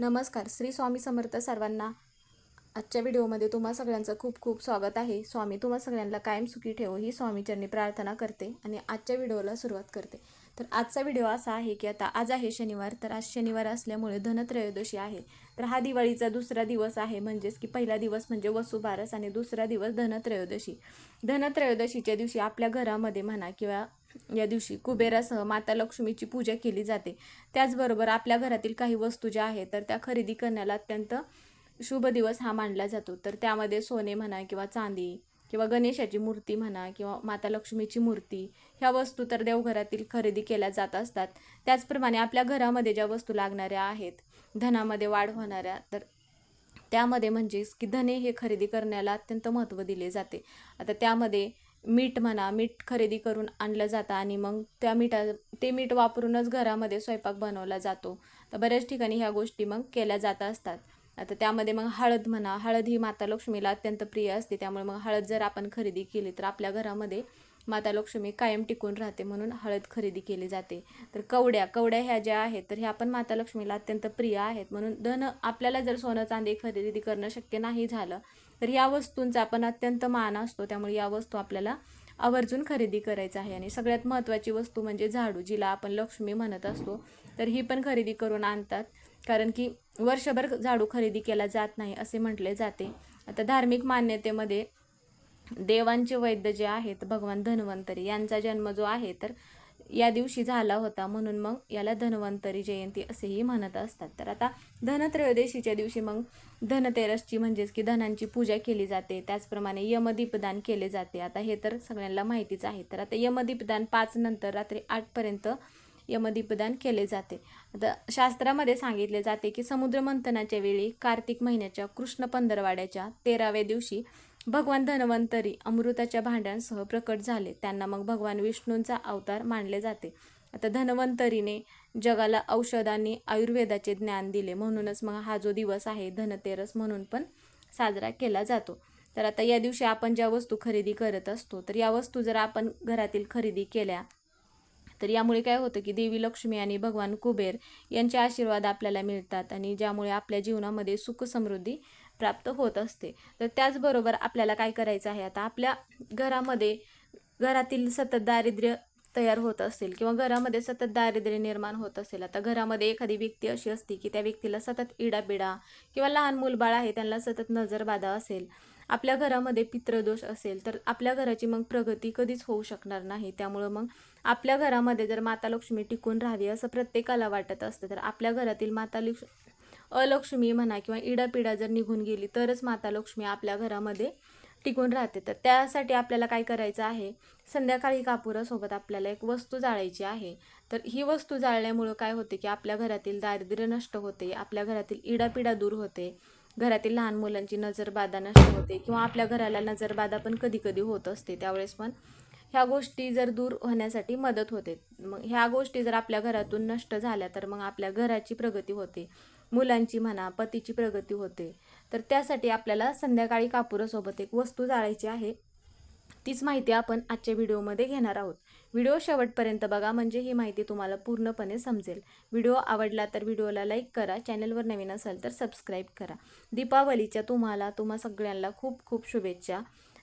नमस्कार श्री स्वामी समर्थ सर्वांना. आजच्या व्हिडिओमध्ये तुम्हा सगळ्यांचं खूप खूप स्वागत आहे. स्वामी तुम्हा सगळ्यांना कायम सुखी ठेवो ही स्वामीचरणी प्रार्थना करते आणि आजच्या व्हिडिओला सुरुवात करते. तर आजचा व्हिडिओ असा आहे की आता आज आहे शनिवार तर आज शनिवार असल्यामुळे धनत्रयोदशी आहे. तर हा दिवाळीचा दुसरा दिवस आहे म्हणजेच की पहिला दिवस म्हणजे वसुबारस आणि दुसरा दिवस धनत्रयोदशी. धनत्रयोदशीच्या दिवशी आपल्या घरामध्ये म्हणा किंवा या दिवशी कुबेरासह माता लक्ष्मीची पूजा केली जाते. त्याचबरोबर आपल्या घरातील काही वस्तू ज्या आहेत तर त्या खरेदी करण्याला अत्यंत शुभ दिवस हा मानला जातो. तर त्यामध्ये सोने म्हणा किंवा चांदी किंवा गणेशाची मूर्ती म्हणा किंवा माता लक्ष्मीची मूर्ती ह्या वस्तू तर देवघरातील खरेदी केल्या जात असतात. त्याचप्रमाणे आपल्या घरामध्ये ज्या वस्तू लागणाऱ्या आहेत धनामध्ये वाढ होणाऱ्या तर त्यामध्ये म्हणजेच की धने हे खरेदी करण्याला अत्यंत महत्त्व दिले जाते. आता त्यामध्ये मीठ म्हणा मीठ खरेदी करून आणलं जातं आणि मग त्या मिठा ते मीठ वापरूनच घरामध्ये स्वयंपाक बनवला जातो. तर बऱ्याच ठिकाणी ह्या गोष्टी मग केल्या जात असतात. आता त्यामध्ये मग हळद म्हणा हळद ही माता लक्ष्मीला अत्यंत प्रिय असते. त्यामुळे मग हळद जर आपण खरेदी केली तर आपल्या घरामध्ये माता लक्ष्मी कायम टिकून राहते म्हणून हळद खरेदी केली जाते. तर कवड्या कवड्या ह्या ज्या आहेत तर ह्या पण माता लक्ष्मीला अत्यंत प्रिय आहेत. म्हणून धन आपल्याला जर सोनं चांदी खरेदी करणं शक्य नाही झालं तर या वस्तूंचा आपण अत्यंत मान असतो. त्यामुळे या वस्तू आपल्याला आवर्जून खरेदी करायचं आहे. आणि सगळ्यात महत्त्वाची वस्तू म्हणजे झाडू जिला आपण लक्ष्मी म्हणत असतो. तर ही पण खरेदी करून आणतात. कारण की वर्षभर झाडू खरेदी केला जात नाही असे म्हटले जाते. आता धार्मिक मान्यतेमध्ये देवांचे वैद्य जे आहेत भगवान धन्वंतरी यांचा जन्म जो आहे तर या दिवशी झाला होता. म्हणून मग याला धन्वंतरी जयंती असेही म्हणत असतात. तर आता धनत्रयोदशीच्या दिवशी मग धनतेरसची म्हणजेच की धनांची पूजा केली जाते. त्याचप्रमाणे यमदीपदान केले जाते. आता हे तर सगळ्यांना माहितीच आहे. तर आता यमदीपदान पाच नंतर रात्री आठपर्यंत यमदीपदान केले जाते. आता शास्त्रामध्ये सांगितले जाते की समुद्र मंथनाच्या वेळी कार्तिक महिन्याच्या कृष्ण पंधरवाड्याच्या तेराव्या दिवशी भगवान धन्वंतरी अमृताच्या भांड्यांसह प्रकट झाले. त्यांना मग भगवान विष्णूंचा अवतार मानले जाते. आता धन्वंतरीने जगाला औषधांनी आयुर्वेदाचे ज्ञान दिले. म्हणूनच मग हा जो दिवस आहे धनतेरस म्हणून पण साजरा केला जातो. तर आता या दिवशी आपण ज्या वस्तू खरेदी करत असतो तर या वस्तू जर आपण घरातील खरेदी केल्या तर यामुळे काय होतं की देवी लक्ष्मी आणि भगवान कुबेर यांचे आशीर्वाद आपल्याला मिळतात आणि ज्यामुळे आपल्या जीवनामध्ये सुख समृद्धी प्राप्त होत असते. तर त्याचबरोबर आपल्याला काय करायचं आहे आता? आपल्या घरामध्ये घरातील सतत दारिद्र्य तयार होत असेल किंवा घरामध्ये सतत दारिद्र्य निर्माण होत असेल आता घरामध्ये एखादी व्यक्ती अशी असते की त्या व्यक्तीला सतत इडापिडा किंवा लहान मूलबाळ आहे त्यांना सतत नजरबाधा असेल आपल्या घरामध्ये पित्रदोष असेल तर आपल्या घराची मग प्रगती कधीच होऊ शकणार नाही. त्यामुळं मग आपल्या घरामध्ये जर माता लक्ष्मी टिकून राहावी असं प्रत्येकाला वाटत असतं तर आपल्या घरातील माता लक्ष अलक्ष्मी म्हणा किंवा इडापिडा जर निघून गेली तरच माता लक्ष्मी आपल्या घरामध्ये टिकून राहते. तर त्यासाठी आपल्याला काय करायचं आहे? संध्याकाळी कापुरासोबत आपल्याला एक वस्तू जाळायची आहे. तर ही वस्तू जाळल्यामुळं काय होते की आपल्या घरातील दारिद्र्य नष्ट होते आपल्या घरातील इडापिडा दूर होते घरातील लहान मुलांची नजरबाधा नष्ट होते किंवा आपल्या घराला नजरबाधा पण कधी कधी होत असते त्यावेळेस पण ह्या गोष्टी जर दूर होण्यासाठी मदत होते. मग ह्या गोष्टी जर आपल्या घरातून नष्ट झाल्या तर मग आपल्या घराची प्रगती होते. मुलांची म्हणा पतीची प्रगती होते. तर त्यासाठी आपल्याला संध्याकाळी कापुरासोबत एक वस्तू जाळायची आहे. तीच माहिती आपण आजच्या व्हिडिओमध्ये घेणार आहोत. व्हिडिओ शेवटपर्यंत बघा म्हणजे ही माहिती तुम्हाला पूर्णपणे समजेल. व्हिडिओ आवडला तर व्हिडिओला लाईक करा चॅनलवर नवीन असाल तर सबस्क्राईब करा. दीपावलीच्या तुम्हाला तुम्हा सगळ्यांना खूप खूप शुभेच्छा.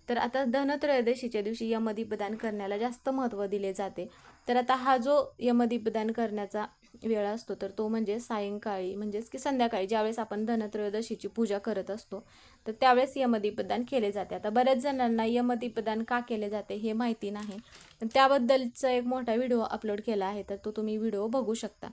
तर आता धनत्रयोदशीच्या दिवशी यमदीपदान करण्याला जास्त महत्त्व दिले जाते. तर आता हा जो यमदीपदान करण्याचा वेळ असतो तर तो म्हणजे सायंकाळी म्हणजेच की संध्याकाळी ज्यावेळेस आपण धनत्रयोदशीची पूजा करत असतो तर त्यावेळेस यमदीपदान केले जाते. आता बऱ्याच जणांना यमदीपदान का केले जाते हे माहिती नाही. पण त्याबद्दलचा एक मोठा व्हिडिओ अपलोड केला आहे तर तो तुम्ही व्हिडिओ बघू शकता.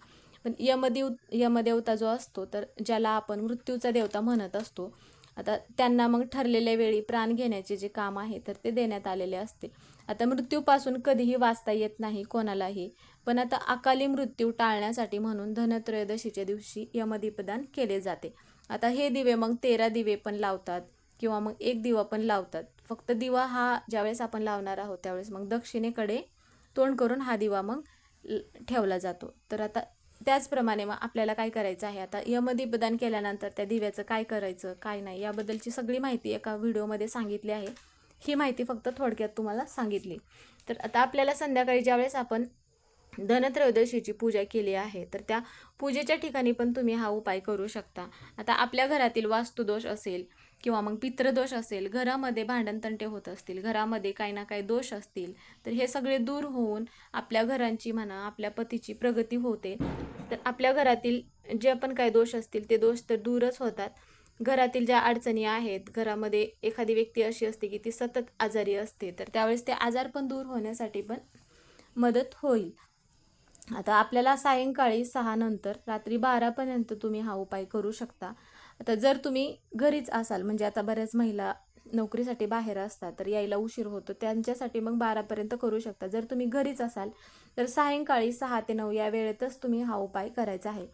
पण यमदेव यमदेवता जो असतो तर ज्याला आपण मृत्यूचा देवता म्हणत असतो आता त्यांना मग ठरलेल्या वेळी प्राण घेण्याचे जे काम आहे तर ते देण्यात आलेले असते. आता मृत्यूपासून कधीही वाचता येत नाही कोणालाही. पण आता अकाली मृत्यू टाळण्यासाठी म्हणून धनत्रयोदशीच्या दिवशी यमदीपदान केले जाते. आता हे दिवे मग तेरा दिवे पण लावतात किंवा मग एक दिवा पण लावतात. फक्त दिवा हा ज्यावेळेस आपण लावणार आहोत त्यावेळेस मग दक्षिणेकडे तोंड करून हा दिवा मग ठेवला जातो. तर आता त्याचप्रमाणे मग आपल्याला काय करायचं आहे? आता यमदीपदान केल्यानंतर त्या दिव्याचं काय करायचं काय नाही याबद्दलची सगळी माहिती एका व्हिडिओमध्ये सांगितली आहे. ही माहिती फक्त थोडक्यात तुम्हाला सांगितली. तर आता आपल्याला संध्याकाळी ज्यावेळेस आपण धनत्रयोदशीची पूजा केली आहे तर त्या पूजेच्या ठिकाणी पण तुम्ही हा उपाय करू शकता. आता आपल्या घरातील वास्तुदोष असेल किंवा मग पितृदोष असेल घरामध्ये भांडणतंटे होत असतील घरामध्ये काही ना काही दोष असतील तर हे सगळे दूर होऊन आपल्या घरांची म्हणा आपल्या पतीची प्रगती होते. तर आपल्या घरातील जे पण काही दोष असतील ते दोष तर दूरच होतात. घरातील ज्या अडचणी आहेत घरामध्ये एखादी व्यक्ती अशी असते की ती सतत आजारी असते तर त्यावेळेस ते आजार पण दूर होण्यासाठी पण मदत होईल. आता आपल्याला सायंकाळी सहा नंतर रात्री बारापर्यंत तुम्ही हा उपाय करू शकता. आता जर तुम्ही घरीच असाल म्हणजे आता बऱ्याच महिला नोकरीसाठी बाहेर असतात तर यायला उशीर होतो त्यांच्यासाठी मग बारापर्यंत करू शकता. जर तुम्ही घरीच असाल तर सायंकाळी सहा ते नऊ या वेळेतच तुम्ही हा उपाय करायचा आहे.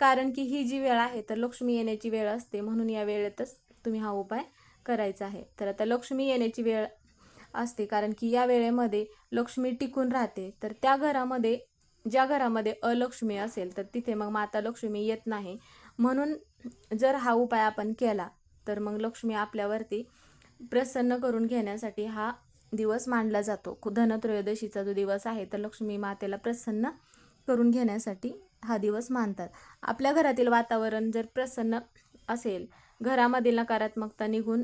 कारण की ही जी वेळ आहे तर लक्ष्मी येण्याची वेळ असते म्हणून या वेळेतच तुम्ही हा उपाय करायचा आहे. तर आता लक्ष्मी येण्याची वेळ असते कारण की या वेळेमध्ये लक्ष्मी टिकून राहते. तर त्या घरामध्ये ज्या घरामध्ये अलक्ष्मी असेल तर तिथे मग माता लक्ष्मी येत नाही. म्हणून जर हा उपाय आपण केला तर मग लक्ष्मी आपल्यावरती प्रसन्न करून घेण्यासाठी हा दिवस मानला जातो. धनत्रयोदशीचा जो दिवस आहे तर लक्ष्मी मातेला प्रसन्न करून घेण्यासाठी हा दिवस मानतात. आपल्या घरातील वातावरण जर प्रसन्न असेल घरामधील नकारात्मकता निघून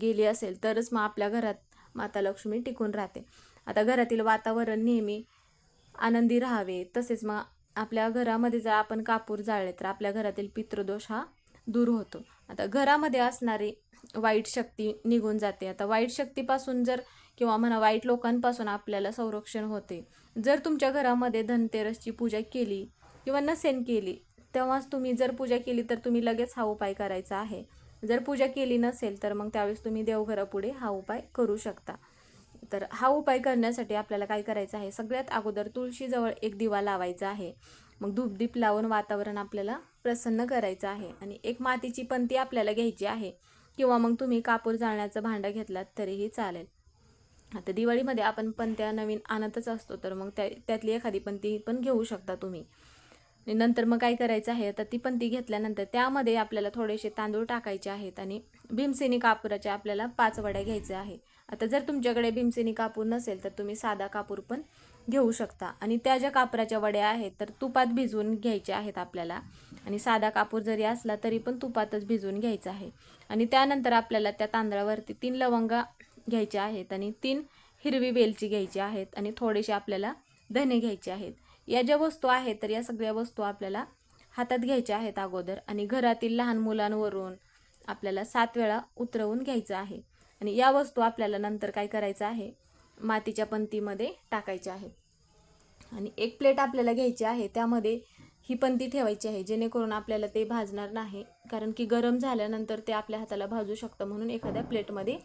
गेली असेल तरच मग आपल्या घरात माता लक्ष्मी टिकून राहते. आता घरातील वातावरण नेहमी आनंदी राहावे तसेच मग आपल्या घरामध्ये जर आपण कापूर जाळले तर आपल्या घरातील पितृदोष हा दूर होतो. आता घरामध्ये असणारी वाईट शक्ती निघून जाते. आता वाईट शक्तीपासून जर किंवा म्हणा वाईट लोकांपासून आपल्याला संरक्षण होते. जर तुमच्या घरामध्ये धनतेरसची पूजा केली किंवा नसेन केली तेव्हाच तुम्ही जर पूजा केली तर तुम्ही लगेच हा उपाय करायचा आहे. जर पूजा केली नसेल तर मग त्यावेळेस तुम्ही देवघरापुढे हा उपाय करू शकता. तर हा उपाय करण्यासाठी आपल्याला काय करायचं आहे? सगळ्यात अगोदर तुळशीजवळ एक दिवा लावायचा आहे. मग धूपदीप लावून वातावरण आपल्याला प्रसन्न करायचं आहे आणि एक मातीची पंती आपल्याला घ्यायची आहे. किंवा मग तुम्ही कापूर जाळण्याचं भांडं घेतलात तरीही चालेल. आता दिवाळीमध्ये आपण पंत्या नवीन आणतच असतो तर मग त्या त्यातली एखादी पंती पण घेऊ शकता तुम्ही. आणि नंतर मग काय करायचं आहे? आता ती पण ती घेतल्यानंतर त्यामध्ये आपल्याला थोडेसे तांदूळ टाकायचे आहेत आणि भीमसेनी कापुराच्या आपल्याला पाच वड्या घ्यायच्या आहे. आता जर तुमच्याकडे भीमसेनी कापूर नसेल तर तुम्ही साधा कापूर पण घेऊ शकता. आणि त्या ज्या कापराच्या वड्या आहेत तर तुपात भिजवून घ्यायच्या आहेत आपल्याला. आणि साधा कापूर जरी असला तरी पण तुपातच भिजवून घ्यायचा आहे. आणि त्यानंतर आपल्याला त्या तांदळावरती तीन लवंगा घ्यायच्या आहेत आणि तीन हिरवी वेलची घ्यायची आहेत आणि थोडेसे आपल्याला धने घ्यायचे आहेत. या ज्या वस्तू आहेत तर या सगळ्या वस्तू आपल्याला हातात घ्यायच्या आहेत अगोदर आणि घरातील लहान मुलांवरून आपल्याला सात वेळा उतरवून घ्यायचं आहे. आणि या वस्तू आपल्याला नंतर काय करायचं आहे? मातीच्या पंतीमध्ये टाकायच्या आहेत. आणि एक प्लेट आपल्याला घ्यायची आहे त्यामध्ये ही पंती ठेवायची आहे जेणेकरून आपल्याला ते भाजणार नाही. कारण की गरम झाल्यानंतर ते आपल्या हाताला भाजू शकतं म्हणून एखाद्या प्लेटमध्ये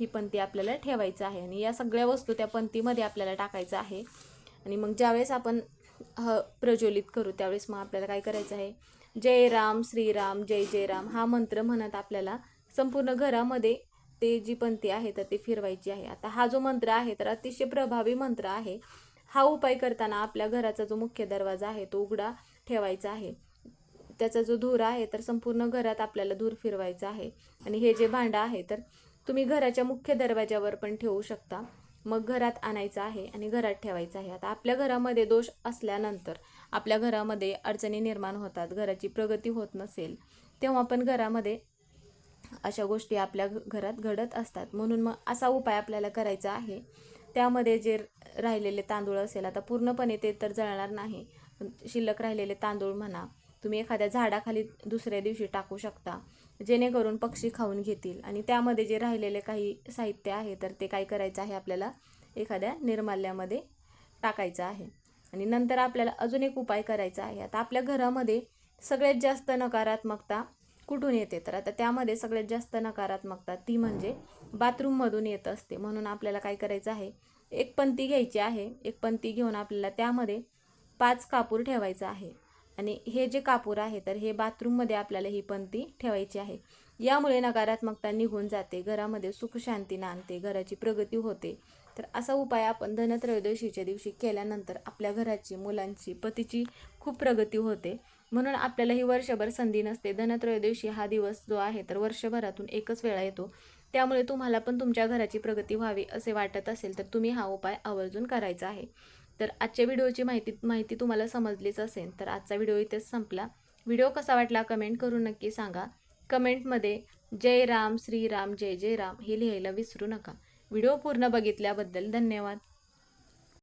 ही पंती आपल्याला ठेवायचं आहे. आणि या सगळ्या वस्तू त्या पंतीमध्ये आपल्याला टाकायचं आहे. आणि मग ज्यावेळेस आपण ह प्रज्वलित करू त्यावेळेस मग आपल्याला काय करायचं आहे? जय राम श्रीराम जय जय राम हा मंत्र म्हणत आपल्याला संपूर्ण घरामध्ये ते जी पंथी आहे तर ती फिरवायची आहे. आता हा जो मंत्र आहे तर अतिशय प्रभावी मंत्र आहे. हा उपाय करताना आपल्या घराचा जो मुख्य दरवाजा आहे तो उघडा ठेवायचा आहे. त्याचा जो धूर आहे तर संपूर्ण घरात आपल्याला धूर फिरवायचा आहे. आणि हे जे भांडं आहे तर तुम्ही घराच्या मुख्य दरवाज्यावर पण ठेवू शकता. मग घरात आणायचं आहे आणि घरात ठेवायचं आहे. आता आपल्या घरामध्ये दोष असल्यानंतर आपल्या घरामध्ये अडचणी निर्माण होतात घराची प्रगती होत नसेल तेव्हा पण घरामध्ये अशा गोष्टी आपल्या घरात घडत असतात. म्हणून मग असा उपाय आपल्याला करायचा आहे. त्यामध्ये जे राहिलेले तांदूळ असेल आता पूर्णपणे ते तर जळणार नाही. शिल्लक राहिलेले तांदूळ म्हणा तुम्ही एखाद्या झाडाखाली दुसऱ्या दिवशी टाकू शकता. जेणेकरून पक्षी खाऊन घेतील. आणि त्यामध्ये जे राहिलेले काही साहित्य आहे तर ते काय करायचं आहे आपल्याला एखाद्या निर्माल्यामध्ये टाकायचं आहे. आणि नंतर आपल्याला अजून एक उपाय करायचा आहे. आता आपल्या घरामध्ये सगळ्यात जास्त नकारात्मकता कुठून येते? तर आता त्यामध्ये सगळ्यात जास्त नकारात्मकता ती म्हणजे बाथरूममधून येत असते. म्हणून आपल्याला काय करायचं आहे? एक पंती घ्यायची आहे. एक पंती घेऊन आपल्याला त्यामध्ये पाच कापूर ठेवायचा आहे. आणि हे जे कापूर आहे तर हे बाथरूममध्ये आपल्याला ही पंती ठेवायची आहे. यामुळे नकारात्मकता निघून जाते घरामध्ये सुखशांती नांदते घराची प्रगती होते. तर असा उपाय आपण धनत्रयोदशीच्या दिवशी केल्यानंतर आपल्या घराची मुलांची पतीची खूप प्रगती होते. म्हणून आपल्याला ही वर्षभर संधी नसते. धनत्रयोदशी हा दिवस जो आहे तर वर्षभरातून एकच वेळा येतो. त्यामुळे तुम्हाला पण तुमच्या घराची प्रगती व्हावी असे वाटत असेल तर तुम्ही हा उपाय आवर्जून करायचा आहे. तर आजच्या व्हिडिओची माहिती माहिती तुम्हाला समजलीच असेल तर आजचा व्हिडिओ इथेच संपला. व्हिडिओ कसा वाटला कमेंट करून नक्की सांगा. कमेंटमध्ये जय राम श्रीराम जय जय राम हे लिहायला विसरू नका. व्हिडिओ पूर्ण बघितल्याबद्दल धन्यवाद.